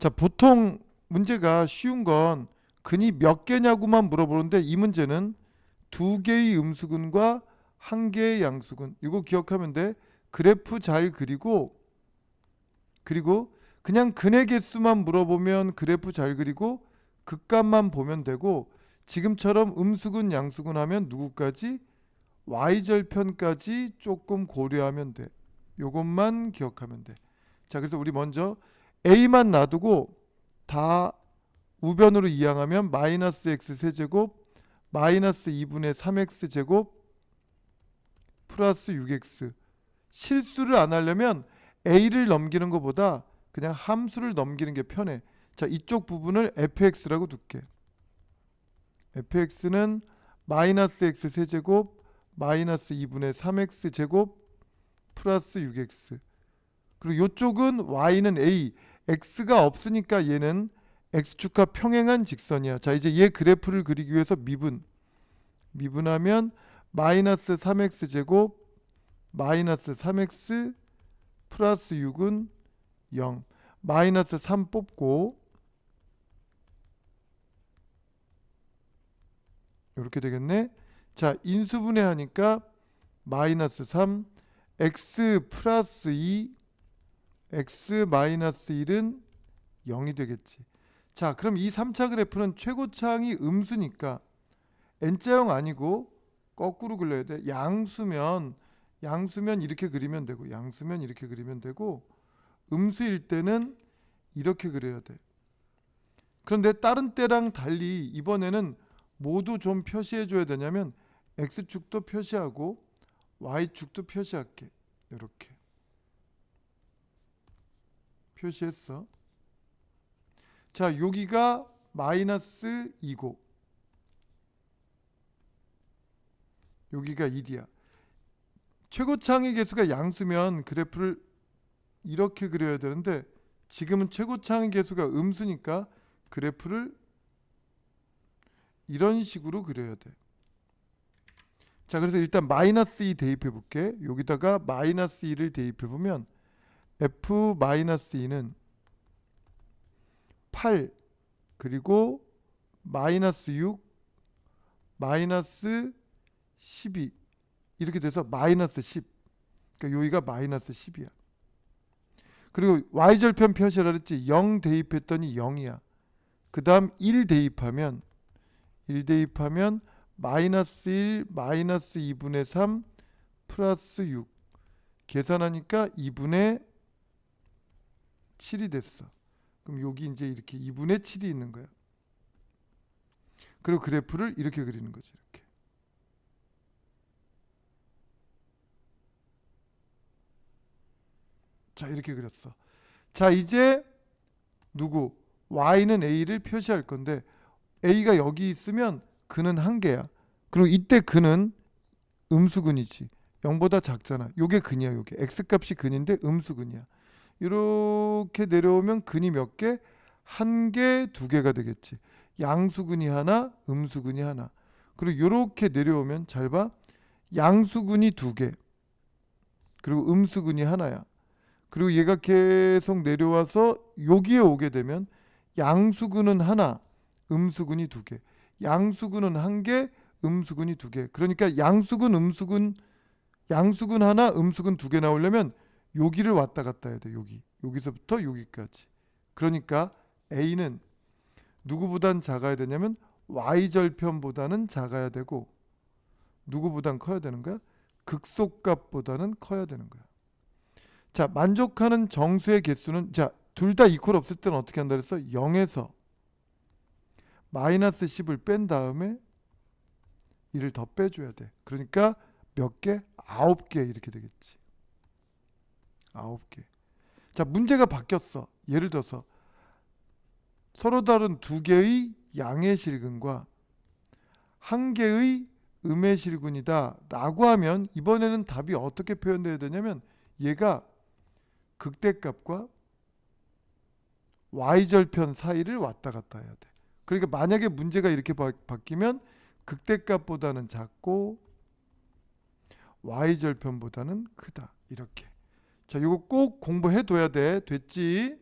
자, 보통 문제가 쉬운 건 근이 몇 개냐고만 물어보는데 이 문제는 두 개의 음수근과 한 개의 양수근. 이거 기억하면 돼. 그래프 잘 그리고 그리고 그냥 근의 개수만 물어보면 그래프 잘 그리고 극값만 보면 되고 지금처럼 음수근 양수근 하면 누구까지 y절편까지 조금 고려하면 돼. 요것만 기억하면 돼. 자, 그래서 우리 먼저 a만 놔두고 다 우변으로 이항하면 마이너스 x 세제곱 마이너스 2분의 3x 제곱 플러스 6x 실수를 안 하려면 a를 넘기는 것보다 그냥 함수를 넘기는 게 편해. 자, 이쪽 부분을 fx라고 둘게. fx는 마이너스 x 세제곱 마이너스 2분의 3x 제곱 플러스 6x 그리고 이쪽은 y는 a x가 없으니까 얘는 x축과 평행한 직선이야. 자 이제 얘 그래프를 그리기 위해서 미분 미분하면 마이너스 3x 제곱 마이너스 3x 플러스 6은 0 마이너스 3 뽑고 이렇게 되겠네. 자 인수분해 하니까 마이너스 3 x 플러스 2 x 마이너스 1은 0이 되겠지. 자, 그럼 이 3차 그래프는 최고차항이 음수니까 n자형 아니고 거꾸로 그려야 돼. 양수면 양수면 이렇게 그리면 되고 양수면 이렇게 그리면 되고 음수일 때는 이렇게 그려야 돼. 그런데 다른 때랑 달리 이번에는 모두 좀 표시해 줘야 되냐면 x축도 표시하고 y축도 표시할게. 이렇게. 표시했어. 자, 여기가 마이너스 2고 여기가 1이야. 최고차항의 개수가 양수면 그래프를 이렇게 그려야 되는데 지금은 최고차항의 개수가 음수니까 그래프를 이런 식으로 그려야 돼. 자, 그래서 일단 마이너스 2 대입해 볼게. 여기다가 마이너스 2를 대입해 보면 f 마이너스 2는 8 그리고 마이너스 6 마이너스 12 이렇게 돼서 마이너스 10 그러니까 여기가 마이너스 10이야. 그리고 y절편 표시라 그랬지. 0 대입했더니 0이야. 그 다음 1 대입하면 1 대입하면 마이너스 1 마이너스 2분의 3 플러스 6 계산하니까 2분의 7이 됐어. 그럼 여기 이제 이렇게 2분의 7이 있는 거야. 그리고 그래프를 이렇게 그리는 거지. 이렇게. 자, 이렇게 그렸어. 자, 이제 누구? y는 a를 표시할 건데 a가 여기 있으면 근은 한 개야. 그리고 이때 근은 음수근이지. 0보다 작잖아. 요게 근이야, 요게. x 값이 근인데 음수근이야. 이렇게 내려오면 근이 몇 개? 한 개, 두 개가 되겠지. 양수근이 하나, 음수근이 하나. 그리고 이렇게 내려오면 잘 봐. 양수근이 두 개. 그리고 음수근이 하나야. 그리고 얘가 계속 내려와서 여기에 오게 되면 양수근은 하나, 음수근이 두 개. 양수근은 한 개, 음수근이 두 개. 그러니까 양수근, 음수근, 양수근 하나, 음수근 두 개 나오려면 여기를 왔다 갔다 해야 돼. 여기. 여기서부터 여기까지. 그러니까 A는 누구보단 작아야 되냐면 Y절편보다는 작아야 되고 누구보단 커야 되는 거야? 극속값보다는 커야 되는 거야. 자, 만족하는 정수의 개수는 자, 둘 다 이퀄 없을 때는 어떻게 한다 그랬어? 0에서 마이너스 10을 뺀 다음에 1을 더 빼줘야 돼. 그러니까 몇 개? 아홉 개 이렇게 되겠지. 아홉 개. 자, 문제가 바뀌었어. 예를 들어서 서로 다른 두 개의 양의 실근과 한 개의 음의 실근이다 라고 하면 이번에는 답이 어떻게 표현돼야 되냐면 얘가 극대값과 y절편 사이를 왔다 갔다 해야 돼. 그러니까 만약에 문제가 이렇게 바, 바뀌면 극대값보다는 작고 y절편보다는 크다. 이렇게. 자, 이거 꼭 공부해 둬야 돼. 됐지?